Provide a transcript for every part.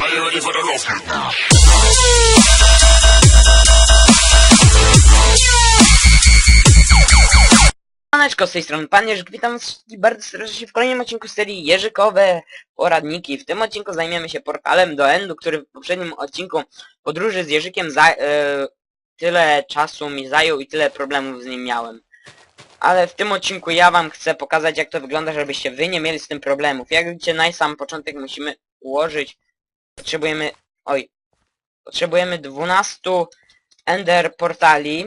Are you ready for the z tej strony Pan Jerzyk, witam bardzo serdecznie w kolejnym odcinku serii Jerzykowe Poradniki. W tym odcinku zajmiemy się portalem do Endu, który w poprzednim odcinku podróży z Jerzykiem za, e, tyle czasu mi zajął i tyle problemów z nim miałem. Ale w tym odcinku ja wam chcę pokazać jak to wygląda, żebyście wy nie mieli z tym problemów. Jak widzicie na sam początek musimy ułożyć, potrzebujemy, oj, potrzebujemy 12 Ender portali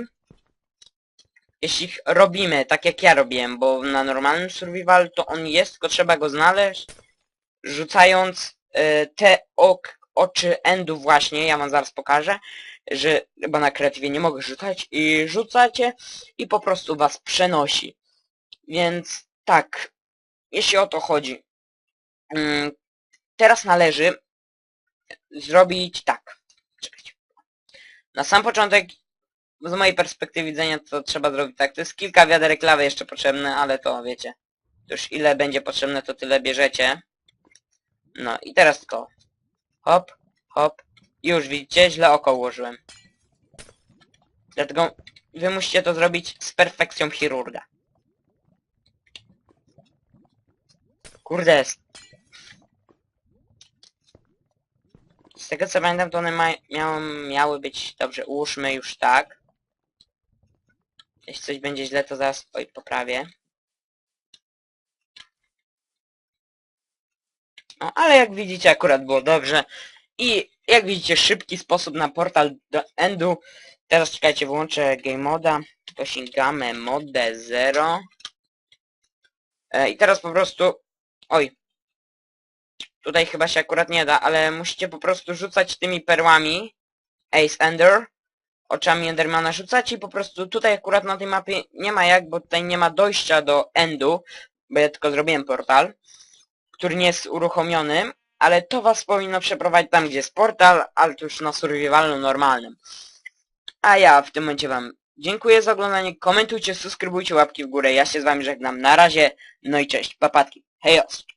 jeśli ich robimy, tak jak ja robiłem, bo na normalnym survival to on jest, tylko trzeba go znaleźć, rzucając e, te ok, oczy endu właśnie, ja wam zaraz pokażę, że chyba na kreatywie nie mogę rzucać i rzucacie i po prostu was przenosi. Więc tak, jeśli o to chodzi, mm, teraz należy zrobić tak. Czekajcie. Na sam początek z mojej perspektywy widzenia to trzeba zrobić tak. To jest kilka wiaderek lawy jeszcze potrzebne, ale to wiecie. Już ile będzie potrzebne, to tyle bierzecie. No i teraz tylko. Hop, hop. Już widzicie, źle oko ułożyłem. Dlatego wy musicie to zrobić z perfekcją chirurga. Kurde. z- Z tego co pamiętam, to one miały, miały być... Dobrze, ułóżmy już tak. Jeśli coś będzie źle, to zaraz oj, poprawię. No, ale jak widzicie, akurat było dobrze. I jak widzicie, szybki sposób na portal do endu. Teraz czekajcie, wyłączę game moda. To sięgamy modę 0. E, I teraz po prostu... Oj. Tutaj chyba się akurat nie da, ale musicie po prostu rzucać tymi perłami. Ace Ender. Oczami Endermana rzucać i po prostu tutaj akurat na tej mapie nie ma jak, bo tutaj nie ma dojścia do endu, bo ja tylko zrobiłem portal, który nie jest uruchomiony, ale to was powinno przeprowadzić tam, gdzie jest portal, ale to już na survivalu normalnym. A ja w tym momencie wam dziękuję za oglądanie, komentujcie, subskrybujcie, łapki w górę, ja się z wami żegnam, na razie, no i cześć, papatki, hejos!